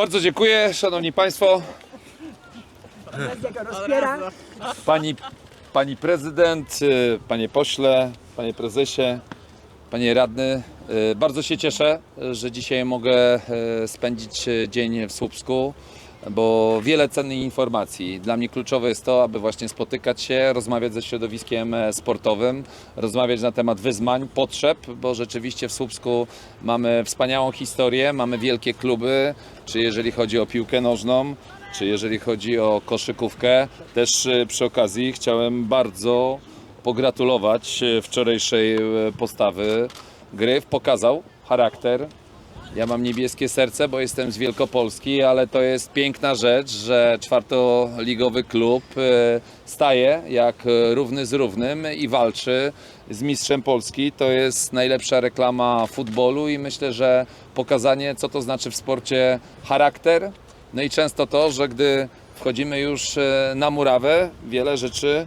Bardzo dziękuję, szanowni państwo. Pani, pani prezydent, y, panie pośle, panie prezesie, panie radny. y, Bardzo się cieszę, że dzisiaj mogę y, spędzić dzień w Słupsku, bo wiele cennych informacji. Dla mnie kluczowe jest to, aby właśnie spotykać się, rozmawiać ze środowiskiem e, sportowym, rozmawiać na temat wyzwań, potrzeb, bo rzeczywiście w Słupsku mamy wspaniałą historię, mamy wielkie kluby, czy jeżeli chodzi o piłkę nożną, czy jeżeli chodzi o koszykówkę. Też e, przy okazji chciałem bardzo pogratulować e, wczorajszej e, postawy. Gryf pokazał charakter. Ja mam niebieskie serce, bo jestem z Wielkopolski, ale to jest piękna rzecz, że czwartoligowy klub staje jak równy z równym i walczy z mistrzem Polski. To jest najlepsza reklama futbolu i myślę, że pokazanie, co to znaczy w sporcie charakter, no i często to, że gdy wchodzimy już e, na murawę, wiele rzeczy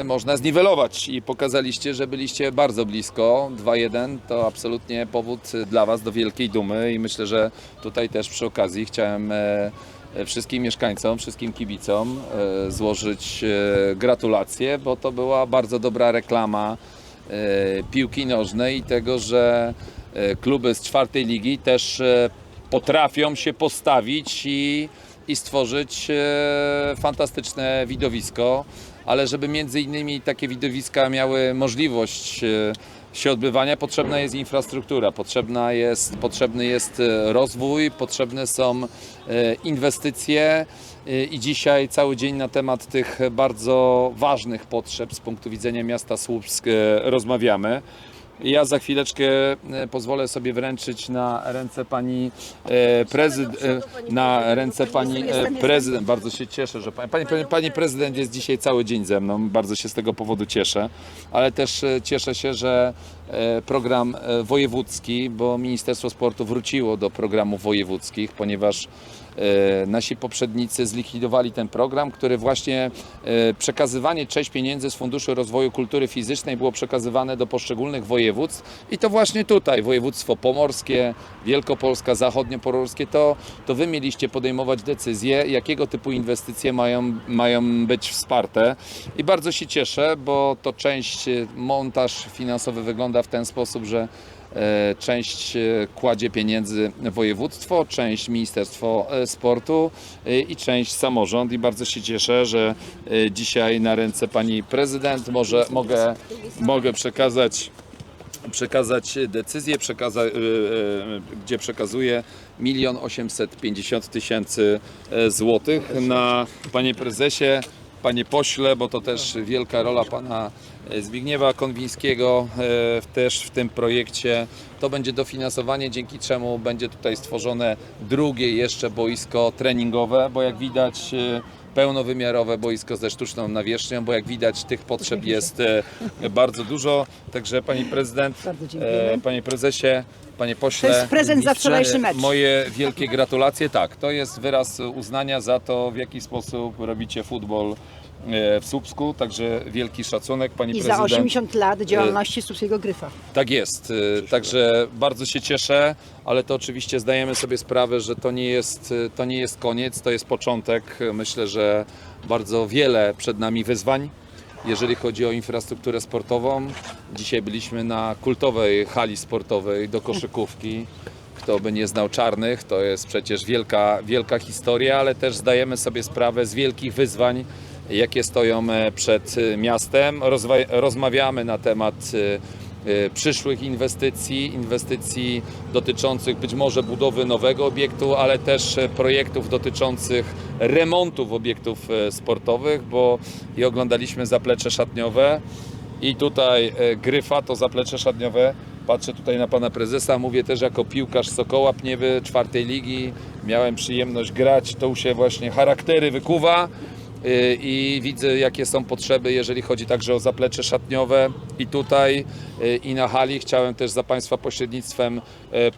e, można zniwelować i pokazaliście, że byliście bardzo blisko. 2-1 to absolutnie powód dla Was do wielkiej dumy i myślę, że tutaj też przy okazji chciałem e, wszystkim mieszkańcom, wszystkim kibicom e, złożyć e, gratulacje, bo to była bardzo dobra reklama e, piłki nożnej i tego, że e, kluby z czwartej ligi też e, potrafią się postawić i, i stworzyć e, fantastyczne widowisko, ale żeby między innymi takie widowiska miały możliwość e, się odbywania, potrzebna jest infrastruktura, potrzebna jest, potrzebny jest e, rozwój, potrzebne są e, inwestycje e, i dzisiaj cały dzień na temat tych bardzo ważnych potrzeb z punktu widzenia miasta Słupsk rozmawiamy. Ja za chwileczkę e, pozwolę sobie wręczyć na ręce pani e, prezydent, na ręce pani e, prezydent. Bardzo się cieszę, że pani, pani, pani, prezydent jest dzisiaj cały dzień ze mną. Bardzo się z tego powodu cieszę, ale też cieszę się, że program wojewódzki, bo Ministerstwo Sportu wróciło do programów wojewódzkich, ponieważ nasi poprzednicy zlikwidowali ten program, który właśnie e, przekazywanie część pieniędzy z Funduszu Rozwoju Kultury Fizycznej było przekazywane do poszczególnych województw. I to właśnie tutaj, województwo pomorskie, Wielkopolska, zachodniopomorskie, to, to wy mieliście podejmować decyzje, jakiego typu inwestycje mają, mają być wsparte. I bardzo się cieszę, bo to część, e, montaż finansowy wygląda w ten sposób, że E, Część e, kładzie pieniędzy województwo, część Ministerstwo e, Sportu e, i część samorząd. I bardzo się cieszę, że e, dzisiaj na ręce pani prezydent może, mogę, mogę przekazać przekazać decyzję, przekaza, e, e, gdzie przekazuje milion 850 tysięcy e, złotych na panie prezesie, panie pośle, bo to też wielka rola pana e, Zbigniewa Konwińskiego e, też w tym projekcie. To będzie dofinansowanie, dzięki czemu będzie tutaj stworzone drugie jeszcze boisko treningowe, bo jak widać e, pełnowymiarowe boisko ze sztuczną nawierzchnią, bo jak widać tych potrzeb jest e, bardzo dużo. Także pani prezydent, e, panie prezesie, panie pośle. To jest prezent za wczorajszy mecz. Moje wielkie gratulacje. Tak, to jest wyraz uznania za to, w jaki sposób robicie futbol w Słupsku. Także wielki szacunek, pani I za prezydent. 80 lat działalności Słupskiego Gryfa. Tak jest. e, Także bardzo się cieszę, ale to oczywiście zdajemy sobie sprawę, że to nie jest, e, to nie jest koniec, to jest początek. Myślę, że bardzo wiele przed nami wyzwań. Jeżeli chodzi o infrastrukturę sportową, dzisiaj byliśmy na kultowej hali sportowej do koszykówki. Kto by nie znał czarnych, to jest przecież wielka, wielka historia, ale też zdajemy sobie sprawę z wielkich wyzwań, jakie stoją e, przed e, miastem. Rozmawiamy na temat e, przyszłych inwestycji, inwestycji dotyczących być może budowy nowego obiektu, ale też projektów dotyczących remontów obiektów sportowych, bo i oglądaliśmy zaplecze szatniowe i tutaj Gryfa to zaplecze szatniowe. Patrzę tutaj na pana prezesa, mówię też jako piłkarz Sokoła Pniewy czwartej ligi. Miałem przyjemność grać, to się właśnie charaktery wykuwa i widzę jakie są potrzeby, jeżeli chodzi także o zaplecze szatniowe i tutaj y, i na hali. Chciałem też za Państwa pośrednictwem y,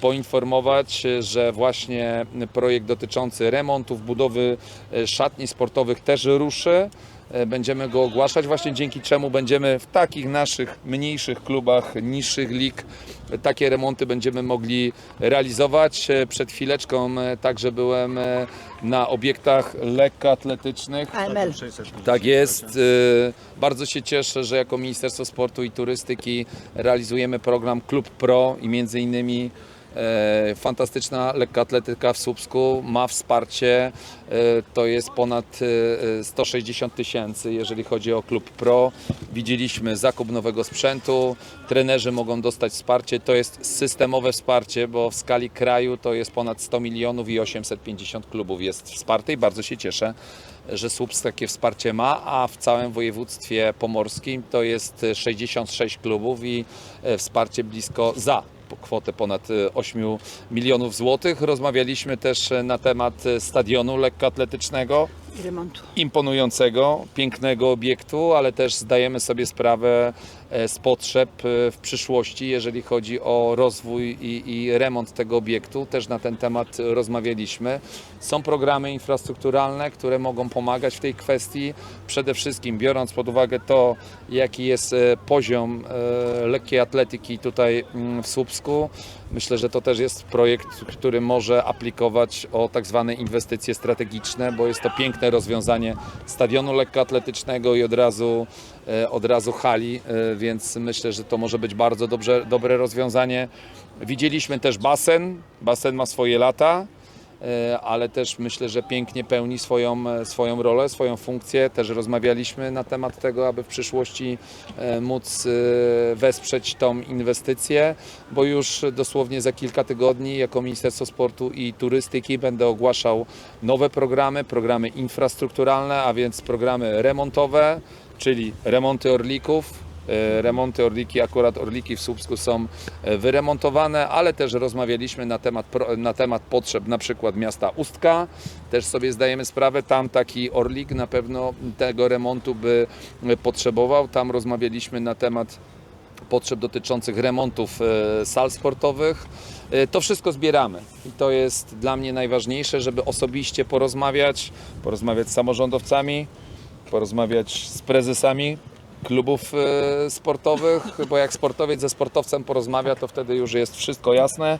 poinformować, y, że właśnie projekt dotyczący remontów, budowy y, szatni sportowych też ruszy. E, będziemy go ogłaszać, właśnie dzięki czemu będziemy w takich naszych mniejszych klubach, niższych lig, takie remonty będziemy mogli realizować. E, Przed chwileczką e, także byłem na obiektach lekkoatletycznych. AML. Tak jest. Y, Bardzo się cieszę, że jako Ministerstwo Sportu i Turystyki realizujemy program Klub Pro i między innymi fantastyczna lekkoatletyka w Słupsku ma wsparcie. E, to jest ponad e, 160 tysięcy, jeżeli chodzi o Klub Pro. Widzieliśmy zakup nowego sprzętu, trenerzy mogą dostać wsparcie. To jest systemowe wsparcie, bo w skali kraju to jest ponad 100 milionów i 850 klubów jest wsparte i bardzo się cieszę że Słupsk takie wsparcie ma, a w całym województwie pomorskim to jest 66 klubów i e, wsparcie blisko za kwotę ponad e, 8 milionów złotych. Rozmawialiśmy też e, na temat e, stadionu lekkoatletycznego remontu. imponującego, pięknego obiektu, ale też zdajemy sobie sprawę e, z potrzeb e, w przyszłości, jeżeli chodzi o rozwój i, i remont tego obiektu. Też na ten temat rozmawialiśmy. Są programy infrastrukturalne, które mogą pomagać w tej kwestii. Przede wszystkim biorąc pod uwagę to, jaki jest e, poziom lekkiej atletyki tutaj mm, w Słupsku, myślę, że to też jest projekt, który może aplikować o tak zwane inwestycje strategiczne, bo jest to piękne rozwiązanie stadionu lekkoatletycznego i od razu, e, od razu hali, e, więc myślę, że to może być bardzo dobrze, dobre rozwiązanie. Widzieliśmy też basen. Basen ma swoje lata ale też myślę, że pięknie pełni swoją, e, swoją rolę, swoją funkcję. Też rozmawialiśmy na temat tego, aby w przyszłości e, móc e, wesprzeć tą inwestycję, bo już dosłownie za kilka tygodni jako Ministerstwo Sportu i Turystyki będę ogłaszał nowe programy, programy infrastrukturalne, a więc programy remontowe, czyli remonty orlików, E, remonty Orliki, akurat Orliki w Słupsku są e, wyremontowane, ale też rozmawialiśmy na temat, na temat potrzeb na przykład miasta Ustka. Też sobie zdajemy sprawę, tam taki Orlik na pewno tego remontu by e, potrzebował. Tam rozmawialiśmy na temat potrzeb dotyczących remontów e, sal sportowych. E, To wszystko zbieramy i to jest dla mnie najważniejsze, żeby osobiście porozmawiać, porozmawiać z samorządowcami, porozmawiać z prezesami klubów e, sportowych, bo jak sportowiec ze sportowcem porozmawia, to wtedy już jest wszystko jasne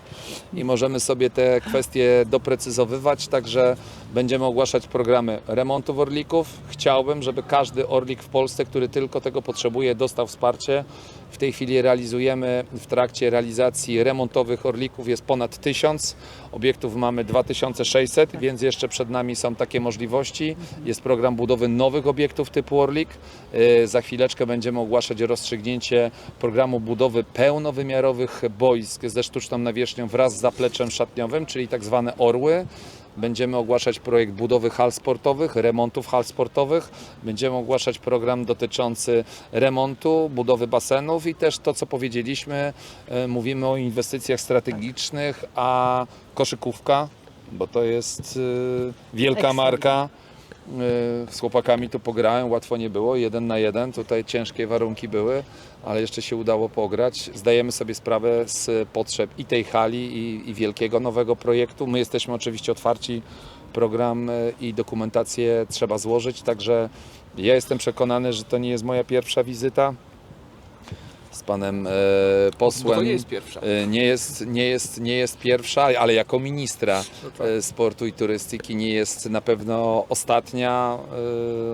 i możemy sobie te kwestie doprecyzowywać, także będziemy ogłaszać programy remontów orlików. Chciałbym, żeby każdy orlik w Polsce, który tylko tego potrzebuje, dostał wsparcie. W tej chwili realizujemy w trakcie realizacji remontowych orlików jest ponad 1000, obiektów mamy 2600, więc jeszcze przed nami są takie możliwości. Jest program budowy nowych obiektów typu orlik. Yy, Za chwileczkę będziemy ogłaszać rozstrzygnięcie programu budowy pełnowymiarowych boisk ze sztuczną nawierzchnią wraz z zapleczem szatniowym, czyli tak zwane orły. Będziemy ogłaszać projekt budowy hal sportowych, remontów hal sportowych. Będziemy ogłaszać program dotyczący remontu, budowy basenów i też to, co powiedzieliśmy, e, mówimy o inwestycjach strategicznych, a koszykówka, bo to jest e, wielka marka. E, Z chłopakami tu pograłem, łatwo nie było, jeden na jeden, tutaj ciężkie warunki były, ale jeszcze się udało pograć. Zdajemy sobie sprawę z potrzeb i tej hali, i, i wielkiego nowego projektu. My jesteśmy oczywiście otwarci, program e, i dokumentację trzeba złożyć, także ja jestem przekonany, że to nie jest moja pierwsza wizyta z panem e, posłem. Bo to nie jest pierwsza. E, Nie jest, nie, jest, nie jest pierwsza, ale jako ministra No tak. e, sportu i turystyki nie jest na pewno ostatnia.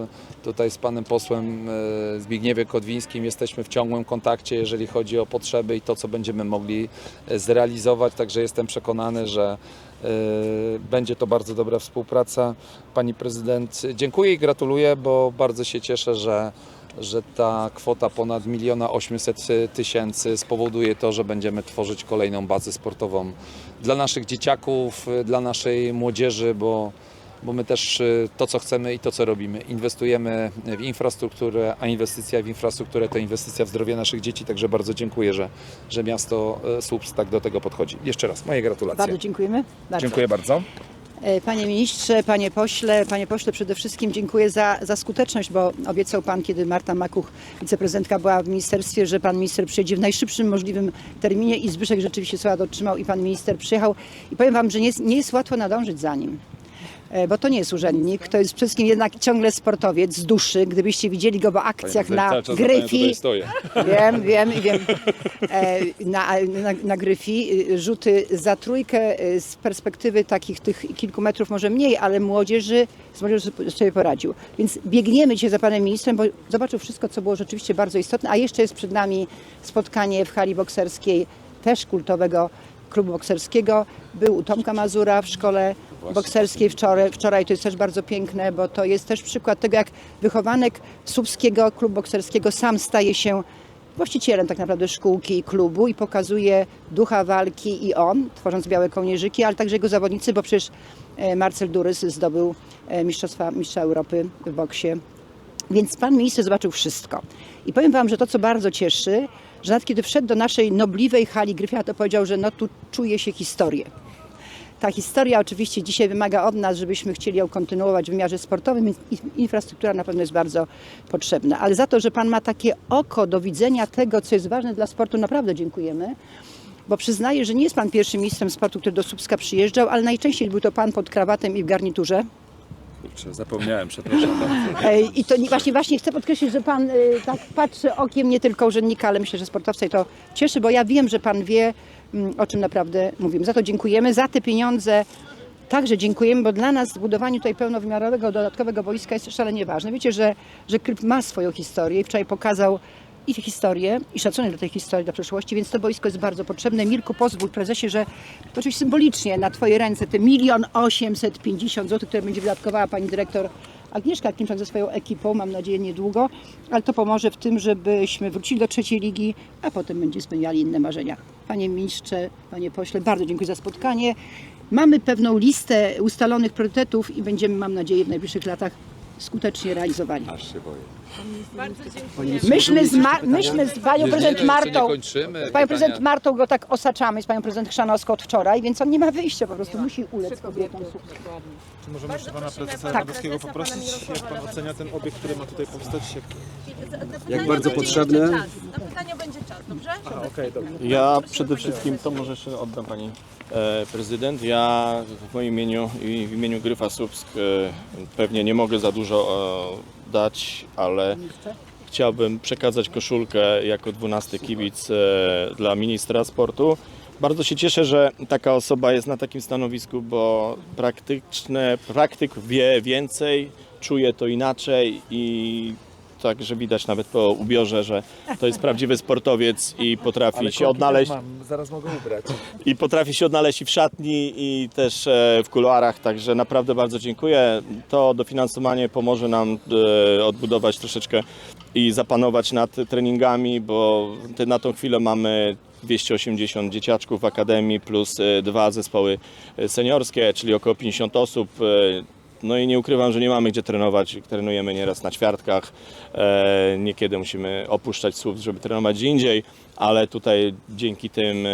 E, Tutaj z panem posłem e, Zbigniewem Kodwińskim jesteśmy w ciągłym kontakcie, jeżeli chodzi o potrzeby i to, co będziemy mogli e, zrealizować. Także jestem przekonany, że e, będzie to bardzo dobra współpraca. Pani prezydent, dziękuję i gratuluję, bo bardzo się cieszę, że że ta kwota ponad 1 800 tysięcy spowoduje to, że będziemy tworzyć kolejną bazę sportową dla naszych dzieciaków, dla naszej młodzieży, bo, bo my też y, to, co chcemy i to, co robimy, inwestujemy w infrastrukturę, a inwestycja w infrastrukturę to inwestycja w zdrowie naszych dzieci, także bardzo dziękuję, że, że miasto y, Słupsk tak do tego podchodzi. Jeszcze raz, moje gratulacje. Bardzo dziękujemy. Bardzo. Dziękuję bardzo. E, Panie ministrze, panie pośle, panie pośle przede wszystkim dziękuję za, za skuteczność, bo obiecał pan, kiedy Marta Makuch, wiceprezydentka była w ministerstwie, że pan minister przyjedzie w najszybszym możliwym terminie i Zbyszek rzeczywiście słowa dotrzymał i pan minister przyjechał. I powiem wam, że nie jest, nie jest łatwo nadążyć za nim. E, bo to nie jest urzędnik, to jest przede wszystkim jednak ciągle sportowiec z duszy. Gdybyście widzieli go w akcjach na Gryfi. Wiem, wiem, wiem. E, na, na, na Gryfi y, rzuty za trójkę z perspektywy takich tych kilku metrów może mniej, ale młodzieży, z młodzieży sobie poradził. Więc biegniemy dzisiaj za panem ministrem, bo zobaczył wszystko, co było rzeczywiście bardzo istotne, a jeszcze jest przed nami spotkanie w hali bokserskiej, też kultowego klubu bokserskiego. Był u Tomka Mazura w szkole bokserskiej wczoraj, wczoraj. To jest też bardzo piękne, bo to jest też przykład tego, jak wychowanek Słupskiego klubu bokserskiego sam staje się właścicielem tak naprawdę szkółki i klubu i pokazuje ducha walki i on, tworząc białe kołnierzyki, ale także jego zawodnicy, bo przecież e, Marcel Durys zdobył e, mistrzostwa mistrza Europy w boksie. Więc pan minister zobaczył wszystko. I powiem wam, że to, co bardzo cieszy, że nawet kiedy wszedł do naszej nobliwej hali Gryfia, to powiedział, że no tu czuje się historię. Ta historia oczywiście dzisiaj wymaga od nas, żebyśmy chcieli ją kontynuować w wymiarze sportowym, więc infrastruktura na pewno jest bardzo potrzebna. Ale za to, że Pan ma takie oko do widzenia tego, co jest ważne dla sportu, naprawdę dziękujemy. Bo przyznaję, że nie jest Pan pierwszym ministrem sportu, który do Słupska przyjeżdżał, ale najczęściej był to Pan pod krawatem i w garniturze. Kurczę, zapomniałem, przepraszam I to nie, właśnie, właśnie chcę podkreślić, że Pan e, tak patrzy okiem nie tylko urzędnika, ale myślę, że sportowca i to cieszy, bo ja wiem, że Pan wie, mm, o czym naprawdę mówimy. Za to dziękujemy. Za te pieniądze także dziękujemy, bo dla nas budowanie tutaj pełnowymiarowego, dodatkowego boiska jest szalenie ważne. Wiecie, że, że klub ma swoją historię i wczoraj pokazał i historię, i szacunek do tej historii, do przeszłości, więc to boisko jest bardzo potrzebne. Mirku, pozwól prezesie, że oczywiście symbolicznie na Twoje ręce te milion osiemset pięćdziesiąt złotych, które będzie wydatkowała Pani Dyrektor Agnieszka Klimczak ze swoją ekipą, mam nadzieję niedługo, ale to pomoże w tym, żebyśmy wrócili do trzeciej ligi, a potem będziemy spełniali inne marzenia. Panie ministrze, panie pośle, bardzo dziękuję za spotkanie. Mamy pewną listę ustalonych priorytetów i będziemy, mam nadzieję, w najbliższych latach skutecznie realizowali. Aż się boję. Myśmy z, Mar- myśmy z panią prezydent no, Martą, kończymy. z panią prezydent Martą go tak osaczamy, z panią prezydent Chrzanowską od wczoraj, więc on nie ma wyjścia, po prostu musi ulec kobietom. Czy możemy jeszcze pana prezesa Tak. Radowskiego poprosić, jak pan ocenia ten obiekt, który ma tutaj powstać? Jak... Jak bardzo potrzebne. Na pytanie będzie czas, dobrze? A, okej, dobra. Ja przede wszystkim, to może jeszcze oddam Pani e, Prezydent, ja w moim imieniu i w imieniu Gryfa Słupsk e, pewnie nie mogę za dużo e, dać, ale chciałbym przekazać koszulkę jako 12 kibic e, dla ministra sportu. Bardzo się cieszę, że taka osoba jest na takim stanowisku, bo praktyczne, praktyk wie więcej, czuje to inaczej i także widać nawet po ubiorze, że to jest prawdziwy sportowiec i potrafi się odnaleźć Mam, zaraz mogę ubrać. i potrafi się odnaleźć i w szatni i też e, w kuluarach, także naprawdę bardzo dziękuję. To dofinansowanie pomoże nam e, odbudować troszeczkę i zapanować nad treningami, bo na tą chwilę mamy 280 dzieciaczków w akademii plus e, dwa zespoły seniorskie, czyli około 50 osób. No i nie ukrywam, że nie mamy gdzie trenować. Trenujemy nieraz na ćwiartkach. E, niekiedy musimy opuszczać słup, żeby trenować gdzie indziej, ale tutaj dzięki tym e,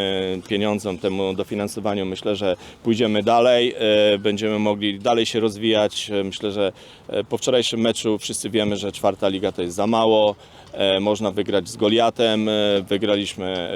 pieniądzom, temu dofinansowaniu myślę, że pójdziemy dalej. E, będziemy mogli dalej się rozwijać. Myślę, że po wczorajszym meczu wszyscy wiemy, że czwarta liga to jest za mało. Można wygrać z Goliatem. Wygraliśmy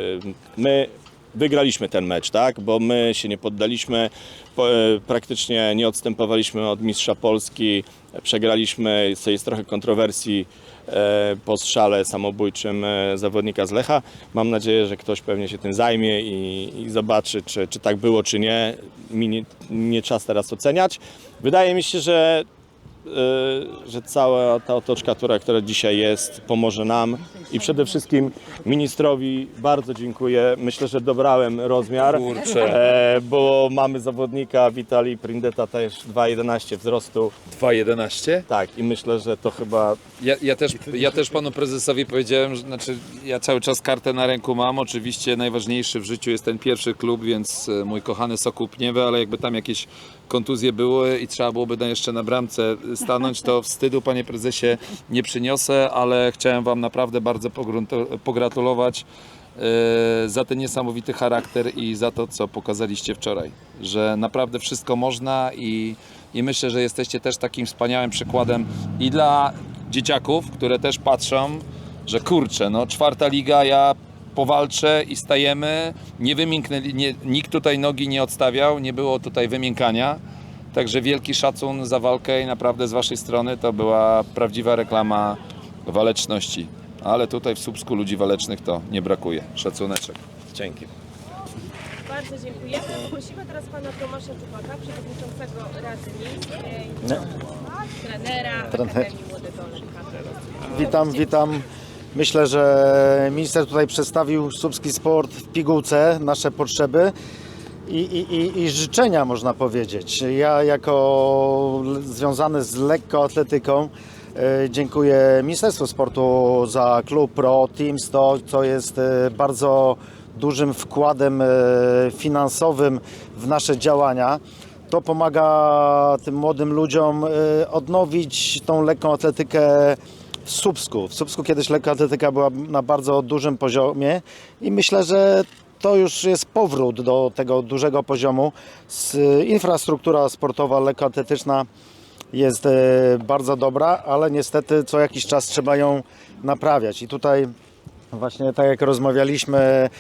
my wygraliśmy ten mecz, tak? Bo my się nie poddaliśmy, po, e, praktycznie nie odstępowaliśmy od mistrza Polski, przegraliśmy, jest, jest trochę kontrowersji e, po strzale samobójczym e, zawodnika z Lecha. Mam nadzieję, że ktoś pewnie się tym zajmie i, i zobaczy, czy, czy tak było, czy nie. Mi nie, nie czas teraz oceniać. Wydaje mi się, że że cała ta otoczka, która, dzisiaj jest, pomoże nam i przede wszystkim ministrowi bardzo dziękuję. Myślę, że dobrałem rozmiar, e, bo mamy zawodnika Witali Prindeta też 2,11 wzrostu. 2.11? Tak, i myślę, że to chyba Ja, ja, też, ja też panu prezesowi powiedziałem, że znaczy, ja cały czas kartę na ręku mam. Oczywiście najważniejszy w życiu jest ten pierwszy klub, więc e, mój kochany Sokół Pniewy, ale jakby tam jakieś kontuzje były i trzeba byłoby jeszcze na bramce stanąć, to wstydu panie prezesie nie przyniosę, ale chciałem wam naprawdę bardzo pogratulować e, za ten niesamowity charakter i za to, co pokazaliście wczoraj. Że naprawdę wszystko można i, i myślę, że jesteście też takim wspaniałym przykładem i dla dzieciaków, które też patrzą, że kurczę, no czwarta liga, ja powalczę i stajemy, nie wymięknęli, nie, nikt tutaj nogi nie odstawiał, nie było tutaj wymiękania. Także wielki szacun za walkę i naprawdę z Waszej strony to była prawdziwa reklama waleczności. Ale tutaj w Słupsku ludzi walecznych to nie brakuje. Szacuneczek. Dzięki. Bardzo dziękujemy. Poprosimy teraz pana Tomasza Czupaka, przewodniczącego Rady Miejskiej, trenera Akademii Młodego Lekarza. Witam, witam. Myślę, że minister tutaj przedstawił słupski sport w pigułce, nasze potrzeby i, i, i, życzenia, można powiedzieć. Ja jako związany z lekkoatletyką e, dziękuję Ministerstwu Sportu za klub Pro Teams, to co jest e, bardzo dużym wkładem e, finansowym w nasze działania. To pomaga tym młodym ludziom odnowić tą lekką atletykę w Słupsku. W Słupsku kiedyś lekkoatletyka była na bardzo dużym poziomie i myślę, że to już jest powrót do tego dużego poziomu. Infrastruktura sportowa lekkoatletyczna jest e, bardzo dobra, ale niestety co jakiś czas trzeba ją naprawiać. I tutaj właśnie tak jak rozmawialiśmy, e,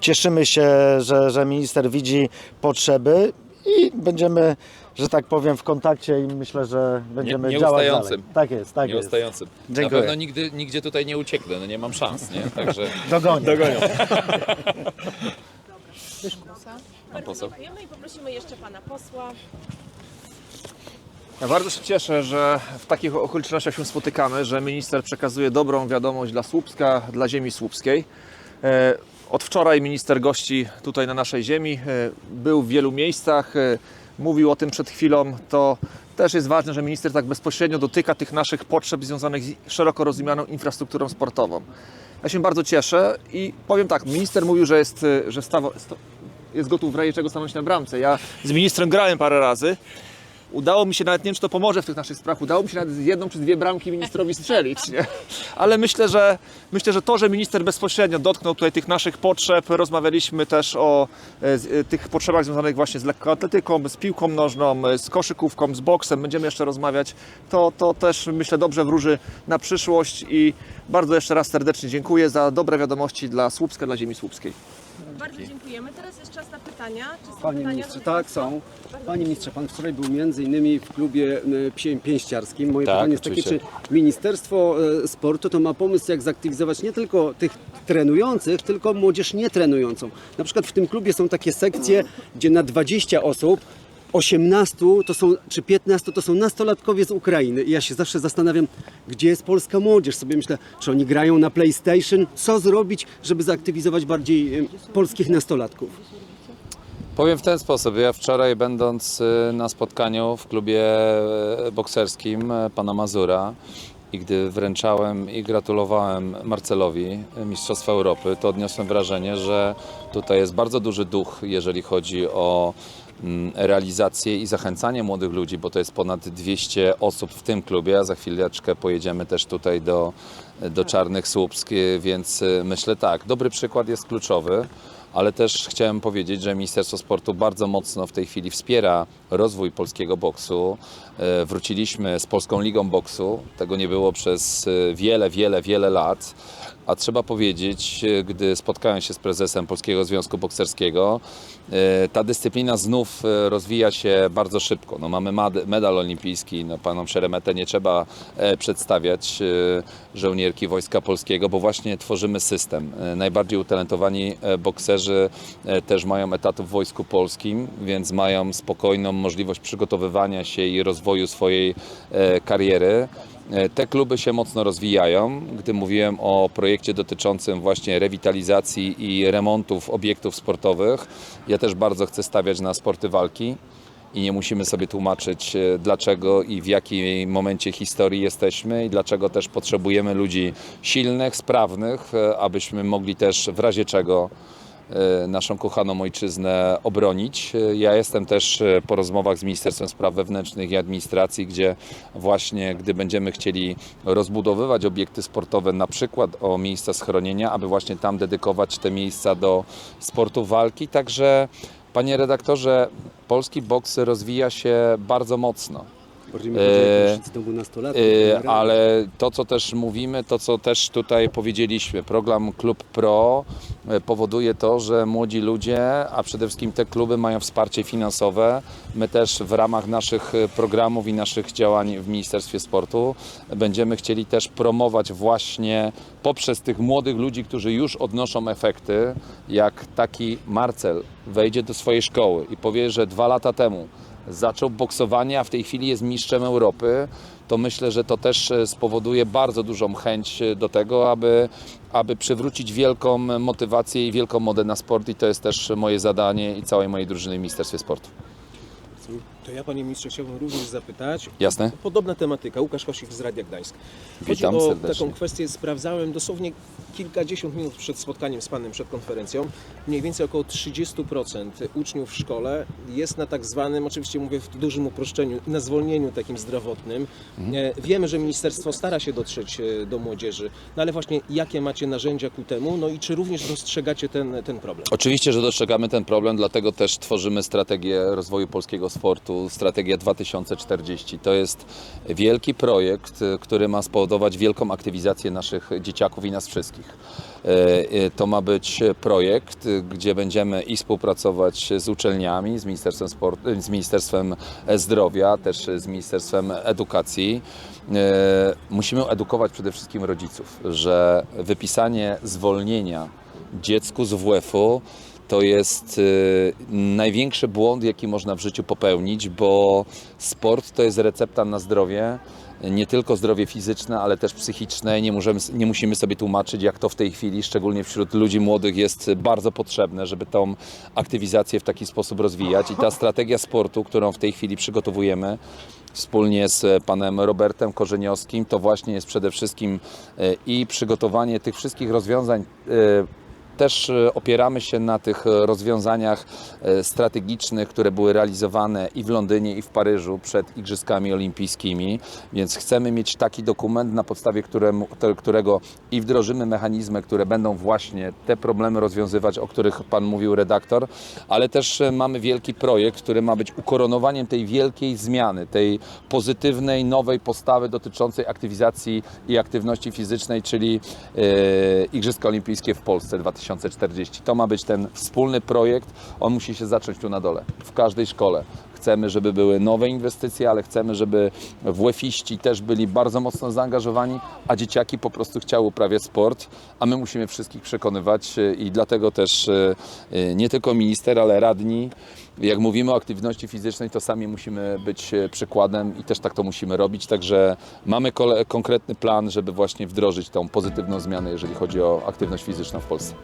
cieszymy się, że, że minister widzi potrzeby i będziemy, że tak powiem, w kontakcie i myślę, że będziemy działać nieustającym. dalej. Tak jest, tak jest. Nieustającym. Na Dziękuję. pewno nigdy, nigdzie tutaj nie ucieknę, no nie mam szans, nie? Także Dogonię. pan poseł. Dziękujemy i poprosimy jeszcze pana posła. Ja bardzo się cieszę, że w takich okolicznościach się spotykamy, że minister przekazuje dobrą wiadomość dla Słupska, dla ziemi słupskiej. E, Od wczoraj minister gości tutaj na naszej ziemi, e, był w wielu miejscach, e, mówił o tym przed chwilą. To też jest ważne, że minister tak bezpośrednio dotyka tych naszych potrzeb związanych z szeroko rozumianą infrastrukturą sportową. Ja się bardzo cieszę i powiem tak, minister mówił, że jest, e, że jest gotów w razie czego stanąć na bramce. Ja z ministrem grałem parę razy. Udało mi się nawet, nie wiem czy to pomoże w tych naszych sprawach, udało mi się nawet jedną czy dwie bramki ministrowi strzelić, nie? Ale myślę, że myślę, że to, że minister bezpośrednio dotknął tutaj tych naszych potrzeb, rozmawialiśmy też o e, z, e, tych potrzebach związanych właśnie z lekkoatletyką, z piłką nożną, e, z koszykówką, z boksem, będziemy jeszcze rozmawiać, to, to też myślę dobrze wróży na przyszłość i bardzo jeszcze raz serdecznie dziękuję za dobre wiadomości dla Słupska, dla ziemi słupskiej. Bardzo dziękujemy. Teraz jest czas na pytania. Czy są Panie pytania? ministrze, tak są. Panie ministrze, pan wczoraj był między innymi w klubie e, psie- pięściarskim. Moje Tak, pytanie jest takie, oczywiście. czy Ministerstwo e, Sportu to ma pomysł, jak zaktywizować nie tylko tych trenujących, tylko młodzież nietrenującą. Na przykład w tym klubie są takie sekcje, gdzie na 20 osób 18 to są, czy 15 to są nastolatkowie z Ukrainy. I ja się zawsze zastanawiam, gdzie jest polska młodzież. Sobie myślę, czy oni grają na PlayStation? Co zrobić, żeby zaktywizować bardziej polskich nastolatków? Powiem w ten sposób. Ja wczoraj będąc y, na spotkaniu w klubie e, bokserskim e, pana Mazura i gdy wręczałem i gratulowałem Marcelowi e, Mistrzostwa Europy, to odniosłem wrażenie, że tutaj jest bardzo duży duch, jeżeli chodzi o realizację i zachęcanie młodych ludzi, bo to jest ponad 200 osób w tym klubie, a za chwileczkę pojedziemy też tutaj do, do Czarnych Słupsk, więc e, myślę tak, dobry przykład jest kluczowy ale też chciałem powiedzieć, że Ministerstwo Sportu bardzo mocno w tej chwili wspiera rozwój polskiego boksu. E, Wróciliśmy z Polską Ligą Boksu. Tego nie było przez e, wiele, wiele, wiele lat. A trzeba powiedzieć, e, gdy spotkałem się z prezesem Polskiego Związku Bokserskiego, e, ta dyscyplina znów e, rozwija się bardzo szybko. No, mamy medal olimpijski, no, panom Szeremetę nie trzeba przedstawiać żołnierki Wojska Polskiego, bo właśnie tworzymy system. Najbardziej utalentowani bokserzy też mają etaty w Wojsku Polskim, więc mają spokojną możliwość przygotowywania się i rozwoju swojej kariery. E, Te kluby się mocno rozwijają. Gdy mówiłem o projekcie dotyczącym właśnie rewitalizacji i remontów obiektów sportowych, ja też bardzo chcę stawiać na sporty walki i nie musimy sobie tłumaczyć e, dlaczego i w jakim momencie historii jesteśmy i dlaczego też potrzebujemy ludzi silnych, sprawnych, e, abyśmy mogli też w razie czego naszą kochaną ojczyznę obronić. E, Ja jestem też e, po rozmowach z Ministerstwem Spraw Wewnętrznych i Administracji, gdzie właśnie gdy będziemy chcieli rozbudowywać obiekty sportowe, na przykład o miejsca schronienia, aby właśnie tam dedykować te miejsca do sportu walki. Także panie redaktorze, polski boks rozwija się bardzo mocno. Bardziej mi chodzi o E, jakąś znowu nastolatków. Yy, generalnie. ale to, co też mówimy, to, co też tutaj powiedzieliśmy, program Klub Pro e, powoduje to, że młodzi ludzie, a przede wszystkim te kluby mają wsparcie finansowe. My też w ramach naszych e, programów i naszych działań w Ministerstwie Sportu będziemy chcieli też promować właśnie poprzez tych młodych ludzi, którzy już odnoszą efekty, jak taki Marcel wejdzie do swojej szkoły i powie, że dwa lata temu zaczął boksowanie, a w tej chwili jest mistrzem Europy, to myślę, że to też e, spowoduje bardzo dużą chęć e, do tego, aby, aby przywrócić wielką motywację i wielką modę na sport i to jest też moje zadanie i całej mojej drużyny w Ministerstwie Sportu. To ja panie ministrze chciałbym również zapytać. Jasne? Podobna tematyka, Łukasz Kosik z Radia Gdańsk. Chodzi Witam o serdecznie. taką kwestię, sprawdzałem dosłownie kilkadziesiąt minut przed spotkaniem z panem, przed konferencją. Mniej więcej około 30% uczniów w szkole jest na tak zwanym, oczywiście mówię w dużym uproszczeniu, na zwolnieniu takim zdrowotnym. Mhm. E, Wiemy, że ministerstwo stara się dotrzeć e, do młodzieży, no ale właśnie jakie macie narzędzia ku temu, no i czy również dostrzegacie ten, ten problem? Oczywiście, że dostrzegamy ten problem, dlatego też tworzymy strategię rozwoju polskiego sportu, strategię 2040. To jest wielki projekt, y, który ma spowodować wielką aktywizację naszych dzieciaków i nas wszystkich. E, e, To ma być projekt, y, gdzie będziemy i współpracować z uczelniami, z Ministerstwem, Sportu, z Ministerstwem Zdrowia, też z Ministerstwem Edukacji. E, Musimy edukować przede wszystkim rodziców, że wypisanie zwolnienia dziecku z WF-u to jest y, największy błąd, jaki można w życiu popełnić, bo sport to jest recepta na zdrowie. Nie tylko zdrowie fizyczne, ale też psychiczne. Nie, możemy, nie musimy sobie tłumaczyć, jak to w tej chwili, szczególnie wśród ludzi młodych, jest bardzo potrzebne, żeby tą aktywizację w taki sposób rozwijać. I ta strategia sportu, którą w tej chwili przygotowujemy, wspólnie z panem Robertem Korzeniowskim, to właśnie jest przede wszystkim e, i przygotowanie tych wszystkich rozwiązań. Też e, opieramy się na tych e, rozwiązaniach e, strategicznych, które były realizowane i w Londynie, i w Paryżu przed Igrzyskami Olimpijskimi, więc chcemy mieć taki dokument, na podstawie któremu, którego i wdrożymy mechanizmy, które będą właśnie te problemy rozwiązywać, o których Pan mówił redaktor, ale też mamy wielki projekt, który ma być ukoronowaniem tej wielkiej zmiany, tej pozytywnej, nowej postawy dotyczącej aktywizacji i aktywności fizycznej, czyli e, Igrzyska Olimpijskie w Polsce 2040. To ma być ten wspólny projekt. On musi się zacząć tu na dole, w każdej szkole. Chcemy, żeby były nowe inwestycje, ale chcemy, żeby WF-iści też byli bardzo mocno zaangażowani, a dzieciaki po prostu chciały uprawiać sport, a my musimy wszystkich przekonywać e, i dlatego też e, e, nie tylko minister, ale radni, jak mówimy o aktywności fizycznej, to sami musimy być przykładem i też tak to musimy robić, także mamy konkretny plan, żeby właśnie wdrożyć tą pozytywną zmianę, jeżeli chodzi o aktywność fizyczną w Polsce.